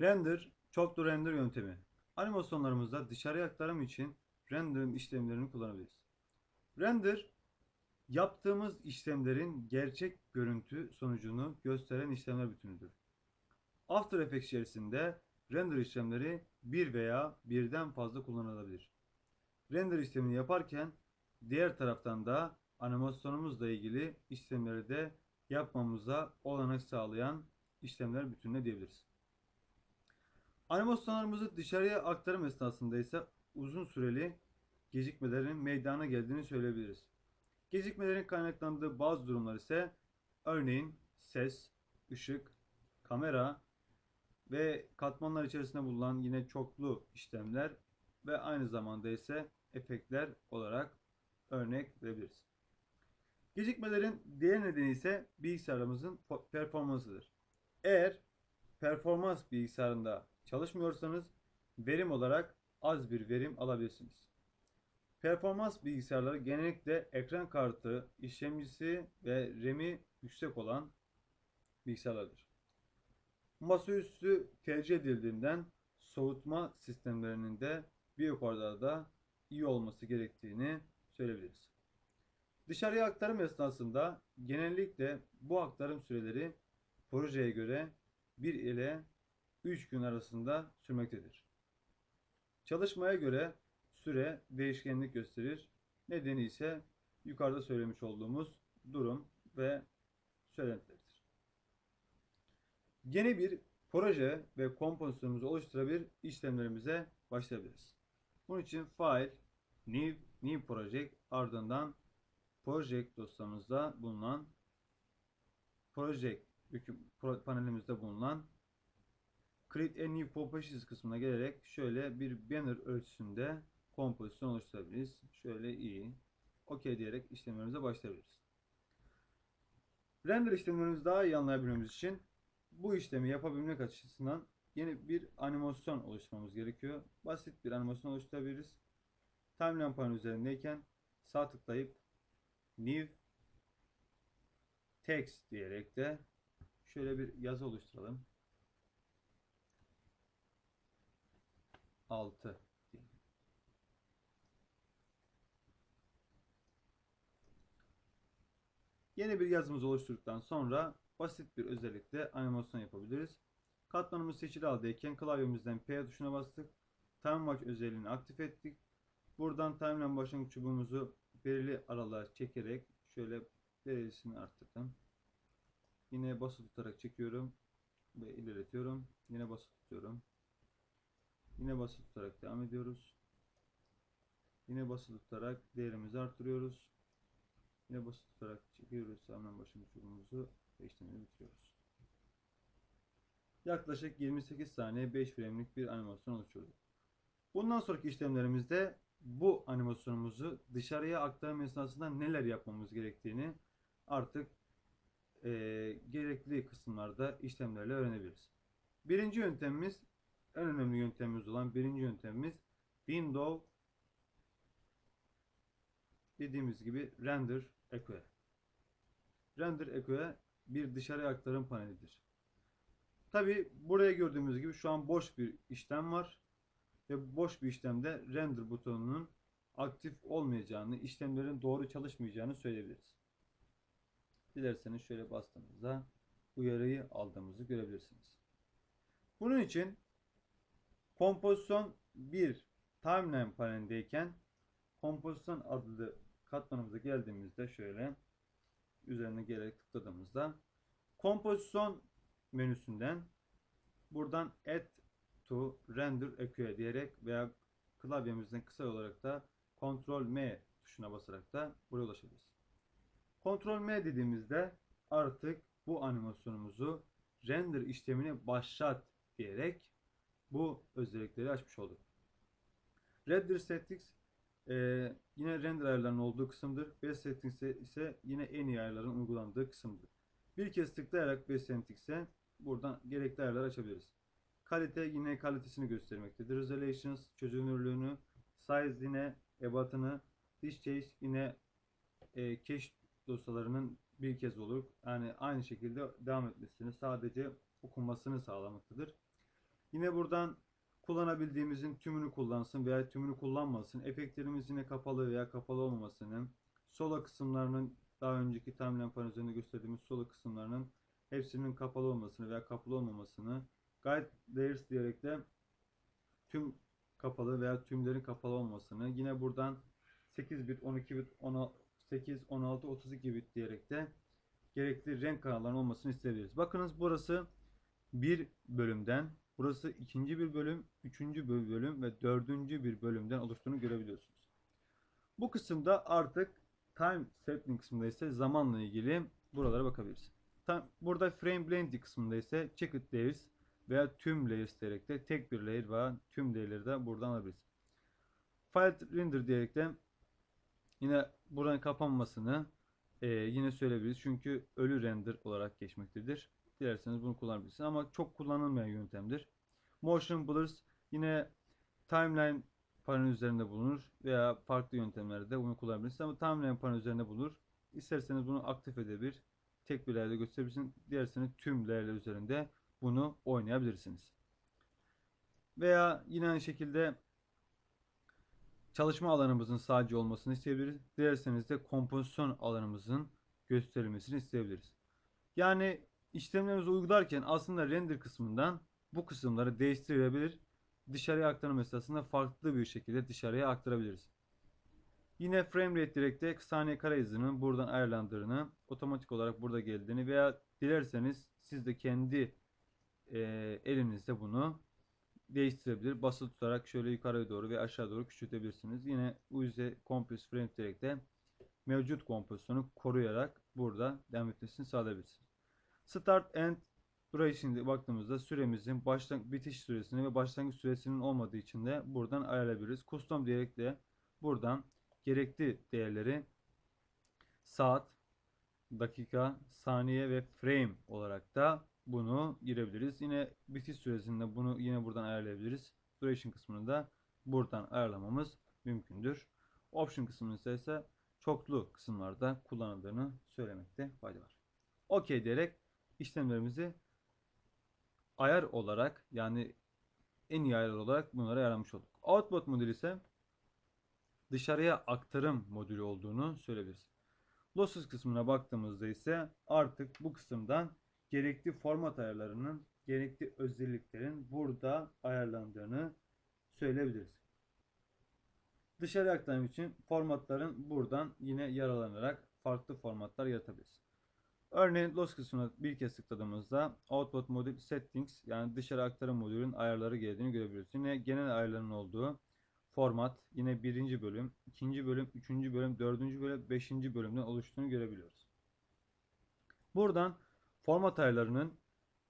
Render, çoklu render yöntemi. Animasyonlarımızda dışarıya aktarım için render işlemlerini kullanabiliriz. Render, yaptığımız işlemlerin gerçek görüntü sonucunu gösteren işlemler bütünüdür. After Effects içerisinde render işlemleri bir veya birden fazla kullanılabilir. Render işlemini yaparken diğer taraftan da animasyonumuzla ilgili işlemleri de yapmamıza olanak sağlayan işlemler bütününe diyebiliriz. Animasyonlarımızı dışarıya aktarım esnasında ise uzun süreli gecikmelerin meydana geldiğini söyleyebiliriz. Gecikmelerin kaynaklandığı bazı durumlar ise örneğin ses, ışık, kamera ve katmanlar içerisinde bulunan yine çoklu işlemler ve aynı zamanda ise efektler olarak örnek verebiliriz. Gecikmelerin diğer nedeni ise bilgisayarımızın performansıdır. Eğer performans bilgisayarında çalışmıyorsanız verim olarak az bir verim alabilirsiniz. Performans bilgisayarları genellikle ekran kartı, işlemcisi ve RAM'i yüksek olan bilgisayarlardır. Masaüstü tercih edildiğinden soğutma sistemlerinin de bir yukarıda da iyi olması gerektiğini söyleyebiliriz. Dışarıya aktarım esnasında genellikle bu aktarım süreleri projeye göre 1 ile 3 gün arasında sürmektedir. Çalışmaya göre süre değişkenlik gösterir. Nedeni ise yukarıda söylemiş olduğumuz durum ve söylentileridir. Yeni bir proje ve kompozisyonumuzu oluşturabilir işlemlerimize başlayabiliriz. Bunun için File, New, New Project ardından Project dosyamızda bulunan Project panelimizde bulunan Create a New Compositions kısmına gelerek şöyle bir banner ölçüsünde kompozisyon oluşturabiliriz. Şöyle iyi. OK diyerek işlemlerimize başlayabiliriz. Render işlemlerimizi daha iyi anlayabilmemiz için bu işlemi yapabilmek açısından yeni bir animasyon oluşturmamız gerekiyor. Basit bir animasyon oluşturabiliriz. Timeline panel üzerindeyken sağ tıklayıp New Text diyerek de şöyle bir yazı oluşturalım. 6 diyelim. Yeni bir yazımızı oluşturduktan sonra basit bir özellikle animasyon yapabiliriz. Katmanımız seçili haldeyken klavyemizden P tuşuna bastık. Time Watch özelliğini aktif ettik. Buradan timeline başlangıç çubuğumuzu belirli aralığa çekerek şöyle derecesini arttırdım. Yine basılı tutarak çekiyorum ve ilerletiyorum. Yine basılı tutuyorum. Yine basılı tutarak devam ediyoruz. Yine basılı tutarak değerimizi arttırıyoruz. Yine basılı tutarak çekiyoruz. Hemen başlangıç çubuğumuzu ve işlemini bitiriyoruz. Yaklaşık 28 saniye 5 frame'lik bir animasyon oluşturdu. Bundan sonraki işlemlerimizde bu animasyonumuzu dışarıya aktarım esnasında neler yapmamız gerektiğini artık eee, gerekli kısımlarda işlemlerle öğrenebiliriz. Birinci yöntemimiz en önemli yöntemimiz olan birinci yöntemimiz Window dediğimiz gibi Render Equa. Render Equa bir dışarıya aktarım panelidir. Tabi buraya gördüğümüz gibi şu an boş bir işlem var ve boş bir işlemde render butonunun aktif olmayacağını, işlemlerin doğru çalışmayacağını söyleyebiliriz. Dilerseniz şöyle bastığımızda uyarıyı aldığımızı görebilirsiniz. Bunun için kompozisyon 1 timeline panelindeyken kompozisyon adlı katmanımıza geldiğimizde şöyle üzerine gelerek tıkladığımızda kompozisyon menüsünden buradan add to render equa diyerek veya klavyemizden kısa olarak da Ctrl M tuşuna basarak da buraya ulaşabiliriz. Ctrl M dediğimizde artık bu animasyonumuzu render işlemini başlat diyerek bu özellikleri açmış olduk. Render Settings e, yine render ayarlarının olduğu kısımdır. Base Settings ise yine en iyi ayarların uygulandığı kısımdır. Bir kez tıklayarak Base Settings'e buradan gerekli ayarlar açabiliriz. Kalite yine kalitesini göstermektedir. Resolutions çözünürlüğünü, size yine ebatını, disk change yine e, cache dosyalarının bir kez olur. Yani aynı şekilde devam etmesini sadece okunmasını sağlamaktadır. Yine buradan kullanabildiğimizin tümünü kullansın veya tümünü kullanmasın. Efektlerimiz yine kapalı veya kapalı olmamasını, solo kısımlarının daha önceki timeline panel üzerinde gösterdiğimiz solo kısımlarının hepsinin kapalı olmasını veya kapalı olmamasını, guide layers diyerek de tüm kapalı veya tümlerin kapalı olmasını, yine buradan 8 bit, 12 bit, 8, 16, 32 bit diyerek de gerekli renk kanallarının olmasını isteyebiliriz. Bakınız burası bir bölümden, burası ikinci bir bölüm, üçüncü bir bölüm ve dördüncü bir bölümden oluştuğunu görebiliyorsunuz. Bu kısımda artık time setting kısmında ise zamanla ilgili buralara bakabiliriz. Tam, burada frame blending kısmında ise checked layers veya tüm layers diyerek de tek bir layer ve tüm layer'ları da buradan alabiliriz. File render diyerek de yine buranın kapanmasını e, yine söyleyebiliriz. Çünkü ölü render olarak geçmektedir. Dilerseniz bunu kullanabilirsiniz ama çok kullanılmayan yöntemdir. Motion blurs yine timeline panel üzerinde bulunur veya farklı yöntemlerde bunu kullanabilirsiniz ama timeline panel üzerinde bulunur. İsterseniz bunu aktif edebilir. Tek bir layer'de gösterebilirsiniz. Dilerseniz tüm layer'ler üzerinde bunu oynayabilirsiniz. Veya yine aynı şekilde çalışma alanımızın sadece olmasını isteyebiliriz. Dilerseniz de kompozisyon alanımızın gösterilmesini isteyebiliriz. Yani işlemlerimizi uygularken aslında render kısmından bu kısımları değiştirebilir. Dışarıya aktarım esnasında farklı bir şekilde dışarıya aktarabiliriz. Yine frame rate direkte saniye kare hızının buradan ayarlandığını, otomatik olarak burada geldiğini veya dilerseniz siz de kendi e, elinizde bunu değiştirebilir. Basılı tutarak şöyle yukarıya doğru ve aşağı doğru küçültebilirsiniz. Yine UZ Compress Frame direkte mevcut kompozisyonu koruyarak burada devam etmesini sağlayabilirsiniz. Start and Duration baktığımızda süremizin başlangıç bitiş süresini ve başlangıç süresinin olmadığı için de buradan ayarlayabiliriz. Custom diyerek de buradan gerekli değerleri saat, dakika, saniye ve frame olarak da bunu girebiliriz. Yine bitiş süresinde bunu yine buradan ayarlayabiliriz. Duration kısmını da buradan ayarlamamız mümkündür. Option kısmında ise çoklu kısımlarda kullanıldığını söylemekte fayda var. OK diyerek işlemlerimizi ayar olarak yani en iyi ayar olarak bunları ayarlamış olduk. Output modülü ise dışarıya aktarım modülü olduğunu söyleyebiliriz. Lossless kısmına baktığımızda ise artık bu kısımdan gerekli format ayarlarının, gerekli özelliklerin burada ayarlandığını söyleyebiliriz. Dışarı aktarım için formatların buradan yine yaralanarak farklı formatlar yaratabiliriz. Örneğin loss kısmına bir kez tıkladığımızda output modül settings yani dışarı aktarım modülün ayarları geldiğini görebiliyoruz. Yine genel ayarların olduğu format yine birinci bölüm, ikinci bölüm, üçüncü bölüm, dördüncü bölüm, beşinci bölümden oluştuğunu görebiliyoruz. Buradan format ayarlarının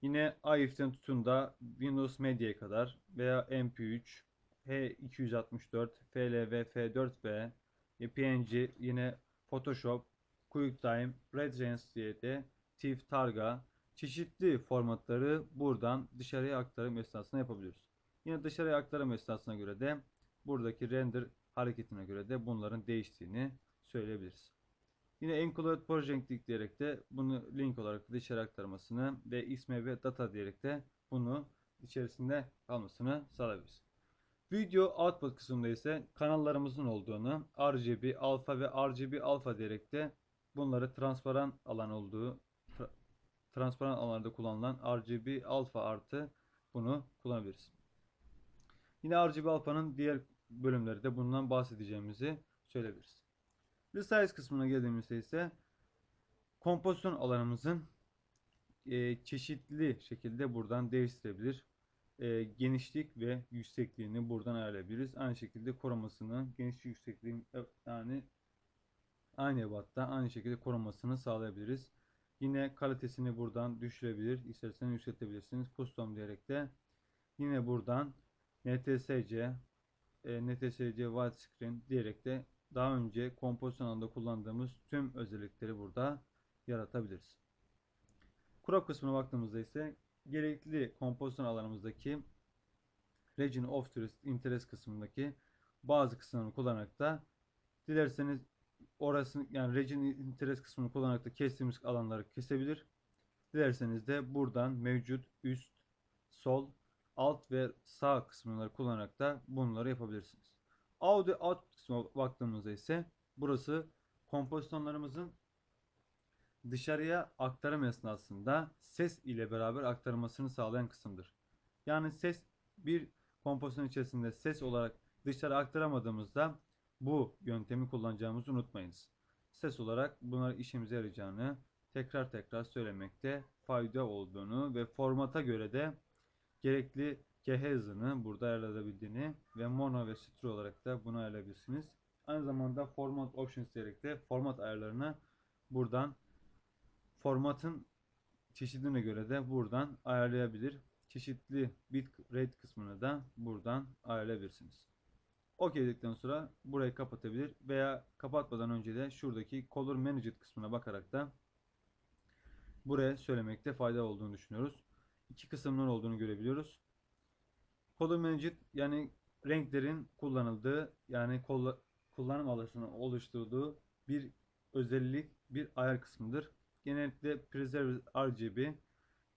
yine AIF'ten tutun da Windows Media'ya kadar veya MP3, H264, FLV, F4V, PNG, yine Photoshop, QuickTime, Reference diye TIFF, Targa çeşitli formatları buradan dışarıya aktarım esnasında yapabiliyoruz. Yine dışarıya aktarım esnasına göre de buradaki render hareketine göre de bunların değiştiğini söyleyebiliriz. Yine include project diyerek de bunu link olarak dışarı aktarmasını ve ve data diyerek de bunu içerisinde kalmasını sağlayabiliriz. Video output kısmında ise kanallarımızın olduğunu RGB alfa ve RGB alfa diyerek de bunları transparan alan olduğu tra transparan alanlarda kullanılan RGB alfa artı bunu kullanabiliriz. Yine RGB alfanın diğer bölümleri de bundan bahsedeceğimizi söyleyebiliriz. Resize kısmına geldiğimizde ise kompozisyon alanımızın e, çeşitli şekilde buradan değiştirebilir. E, genişlik ve yüksekliğini buradan ayarlayabiliriz. Aynı şekilde korumasını, genişlik yüksekliği yani aynı ebatta aynı şekilde korumasını sağlayabiliriz. Yine kalitesini buradan düşürebilir. İsterseniz yükseltebilirsiniz. Custom diyerek de yine buradan NTSC, e, NTSC widescreen diyerek de daha önce kompozisyon alanında kullandığımız tüm özellikleri burada yaratabiliriz. Crop kısmına baktığımızda ise gerekli kompozisyon alanımızdaki Region of Interest kısmındaki bazı kısımlarını kullanarak da dilerseniz orasını yani Region Interest kısmını kullanarak da kestiğimiz alanları kesebilir. Dilerseniz de buradan mevcut üst, sol, alt ve sağ kısımları kullanarak da bunları yapabilirsiniz. Audio output kısmına baktığımızda ise burası kompozisyonlarımızın dışarıya aktarım esnasında ses ile beraber aktarılmasını sağlayan kısımdır. Yani ses bir kompozisyon içerisinde ses olarak dışarı aktaramadığımızda bu yöntemi kullanacağımızı unutmayınız. Ses olarak bunlar işimize yarayacağını tekrar tekrar söylemekte fayda olduğunu ve formata göre de gerekli KH hızını burada ayarlayabildiğini ve mono ve stereo olarak da bunu ayarlayabilirsiniz. Aynı zamanda format options diyerek de format ayarlarını buradan formatın çeşidine göre de buradan ayarlayabilir. Çeşitli bit rate kısmını da buradan ayarlayabilirsiniz. OK dedikten sonra burayı kapatabilir veya kapatmadan önce de şuradaki Color Manager kısmına bakarak da buraya söylemekte fayda olduğunu düşünüyoruz. İki kısımlar olduğunu görebiliyoruz. Color Manager yani renklerin kullanıldığı yani kullanım alanını oluşturduğu bir özellik, bir ayar kısmıdır. Genellikle Preserve RGB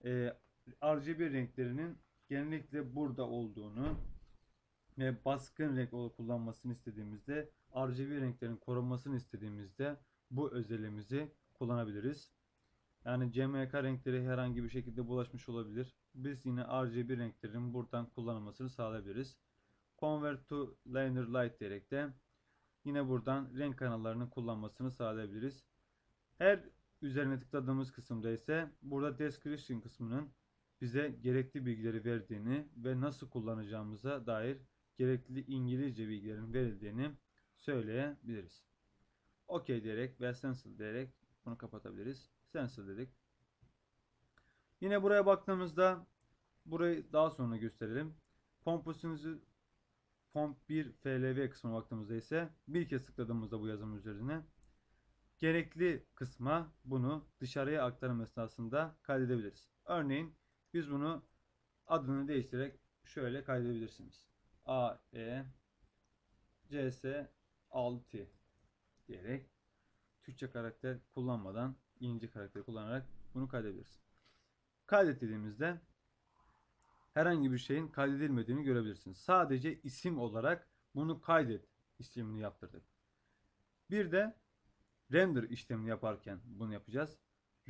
e, RGB renklerinin genellikle burada olduğunu ve baskın renk kullanmasını istediğimizde RGB renklerin korunmasını istediğimizde bu özelliğimizi kullanabiliriz. Yani CMYK renkleri herhangi bir şekilde bulaşmış olabilir. Biz yine RGB renklerin buradan kullanılmasını sağlayabiliriz. Convert to Linear Light diyerek de yine buradan renk kanallarının kullanmasını sağlayabiliriz. Her üzerine tıkladığımız kısımda ise burada description kısmının bize gerekli bilgileri verdiğini ve nasıl kullanacağımıza dair gerekli İngilizce bilgilerin verildiğini söyleyebiliriz. OK diyerek ve cancel diyerek bunu kapatabiliriz. Cancel dedik. Yine buraya baktığımızda burayı daha sonra gösterelim. Kompozisyonumuzu Font 1 FLV kısmına baktığımızda ise bir kez tıkladığımızda bu yazım üzerine gerekli kısma bunu dışarıya aktarım esnasında kaydedebiliriz. Örneğin biz bunu adını değiştirerek şöyle kaydedebilirsiniz. A, E, C, S, 6 diyerek Türkçe karakter kullanmadan İngilizce karakter kullanarak bunu kaydedebiliriz. Kaydet dediğimizde herhangi bir şeyin kaydedilmediğini görebilirsiniz. Sadece isim olarak bunu kaydet işlemini yaptırdık. Bir de render işlemini yaparken bunu yapacağız.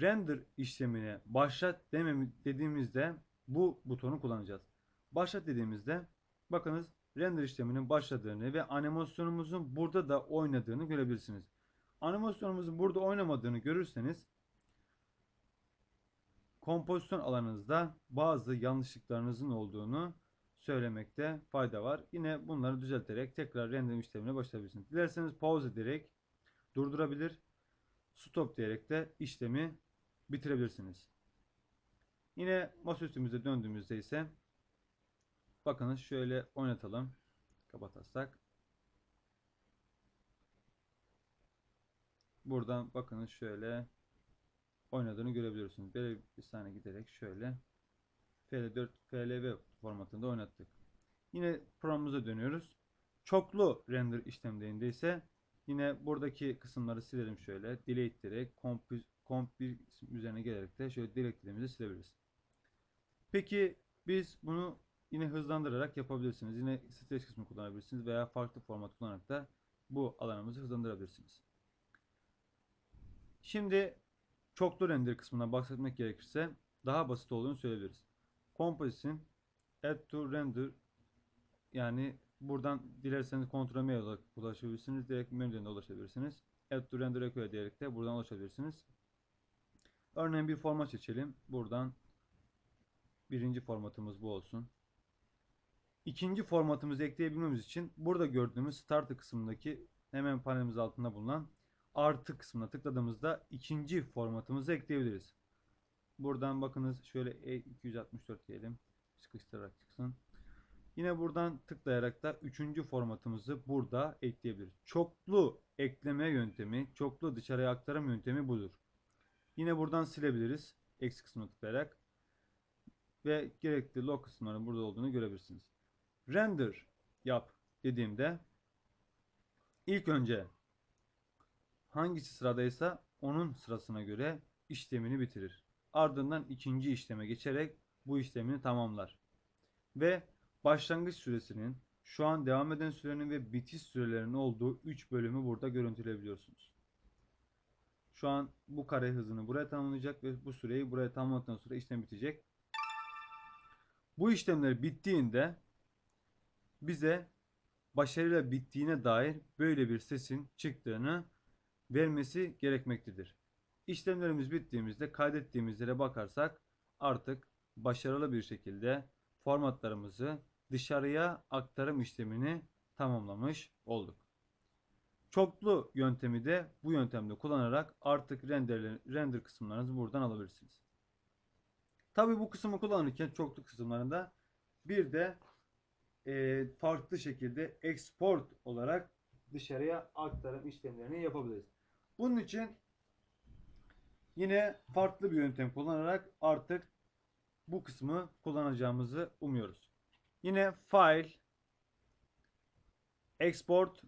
Render işlemine başlat dememi dediğimizde bu butonu kullanacağız. Başlat dediğimizde bakınız render işleminin başladığını ve animasyonumuzun burada da oynadığını görebilirsiniz. Animasyonumuzun burada oynamadığını görürseniz kompozisyon alanınızda bazı yanlışlıklarınızın olduğunu söylemekte fayda var. Yine bunları düzelterek tekrar render işlemine başlayabilirsiniz. Dilerseniz pause ederek durdurabilir, stop diyerek de işlemi bitirebilirsiniz. Yine masaüstümüze döndüğümüzde ise bakınız şöyle oynatalım. Kapatarsak. Buradan bakınız şöyle oynadığını görebiliyorsunuz. Böyle bir saniye giderek şöyle FL4 FLV formatında oynattık. Yine programımıza dönüyoruz. Çoklu render işlemlerinde ise yine buradaki kısımları silelim şöyle. Delete direkt comp, comp bir üzerine gelerek de şöyle delete silebiliriz. Peki biz bunu yine hızlandırarak yapabilirsiniz. Yine stage kısmı kullanabilirsiniz veya farklı format kullanarak da bu alanımızı hızlandırabilirsiniz. Şimdi çoklu render kısmından bahsetmek gerekirse daha basit olduğunu söyleyebiliriz. Composition add to render yani buradan dilerseniz kontrol M ulaşabilirsiniz. Direkt menüden de ulaşabilirsiniz. Add to render require diyerek de buradan ulaşabilirsiniz. Örneğin bir format seçelim. Buradan birinci formatımız bu olsun. İkinci formatımızı ekleyebilmemiz için burada gördüğümüz start kısmındaki hemen panelimiz altında bulunan artı kısmına tıkladığımızda ikinci formatımızı ekleyebiliriz. Buradan bakınız şöyle E264 diyelim. Sıkıştırarak çıksın. Yine buradan tıklayarak da üçüncü formatımızı burada ekleyebiliriz. Çoklu ekleme yöntemi, çoklu dışarıya aktarım yöntemi budur. Yine buradan silebiliriz. X kısmına tıklayarak. Ve gerekli log kısımlarının burada olduğunu görebilirsiniz. Render yap dediğimde ilk önce hangisi sıradaysa onun sırasına göre işlemini bitirir. Ardından ikinci işleme geçerek bu işlemini tamamlar. ve başlangıç süresinin, şu an devam eden sürenin ve bitiş sürelerinin olduğu 3 bölümü burada görüntüleyebiliyorsunuz. Şu an bu kare hızını buraya tamamlayacak ve bu süreyi buraya tamamladıktan sonra işlem bitecek. Bu işlemler bittiğinde bize başarıyla bittiğine dair böyle bir sesin çıktığını vermesi gerekmektedir. İşlemlerimiz bittiğimizde kaydettiğimiz yere bakarsak artık başarılı bir şekilde formatlarımızı dışarıya aktarım işlemini tamamlamış olduk. Çoklu yöntemi de bu yöntemde kullanarak artık render, render kısımlarınızı buradan alabilirsiniz. Tabi bu kısmı kullanırken çoklu kısımlarında bir de e, farklı şekilde export olarak dışarıya aktarım işlemlerini yapabiliriz. Bunun için yine farklı bir yöntem kullanarak artık bu kısmı kullanacağımızı umuyoruz. Yine file export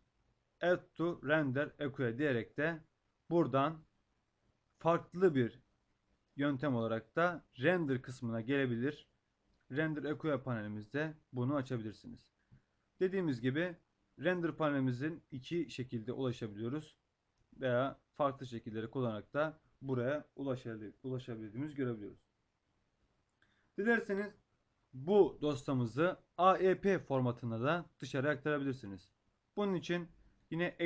add to render equa diyerek de buradan farklı bir yöntem olarak da render kısmına gelebilir. Render equa panelimizde bunu açabilirsiniz. Dediğimiz gibi render panelimizin iki şekilde ulaşabiliyoruz veya farklı şekilleri kullanarak da buraya ulaşabildiğimiz görebiliyoruz. Dilerseniz bu dosyamızı AEP formatında da dışarı aktarabilirsiniz. Bunun için yine